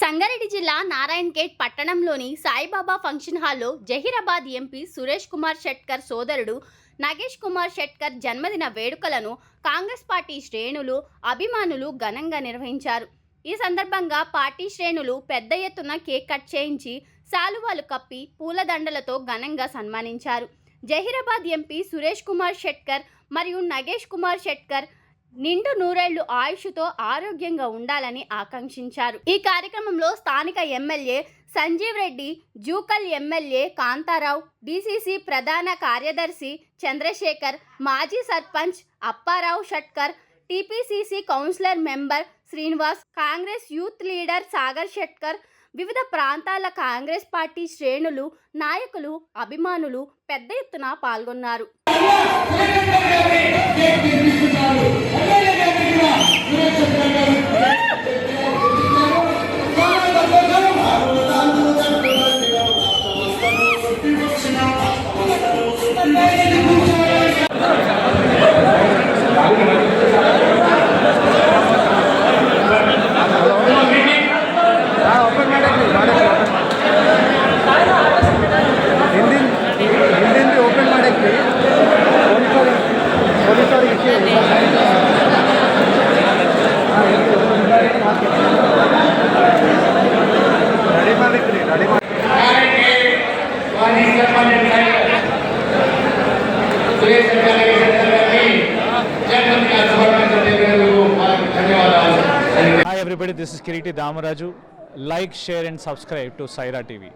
సంగారెడ్డి జిల్లా నారాయణ్ గేట్ పట్టణంలోని సాయిబాబా ఫంక్షన్ హాల్లో జహీరాబాద్ ఎంపీ సురేష్ కుమార్ షెట్కర్ సోదరుడు నాగేష్ కుమార్ షెట్కర్ జన్మదిన వేడుకలను కాంగ్రెస్ పార్టీ శ్రేణులు అభిమానులు ఘనంగా నిర్వహించారు. ఈ సందర్భంగా పార్టీ శ్రేణులు పెద్ద ఎత్తున కేక్ కట్ చేయించి శాలువాలు కప్పి పూలదండలతో ఘనంగా సన్మానించారు. జహీరాబాద్ ఎంపీ సురేష్ కుమార్ షెట్కర్ మరియు నగేష్ కుమార్ షెట్కర్ నిండు నూరేళ్ళు ఆయుష్తో ఆరోగ్యంగా ఉండాలని ఆకాంక్షించారు. ఈ కార్యక్రమంలో స్థానిక MLA Sanjeev Reddy Jukkal MLA Kantharao DCC ప్రధాన కార్యదర్శి చంద్రశేఖర్ మాజీ sarpanch Apparao Shetkar TPCC councillor member Srinivas Congress youth leader Sagar Shetkar వివిధ ప్రాంతాల కాంగ్రెస్ పార్టీ శ్రేణులు నాయకులు అభిమానులు పెద్ద ఎత్తున పాల్గొన్నారు. Hi everybody, this is Kiriti Damaraju. Like, share and subscribe to Saira TV.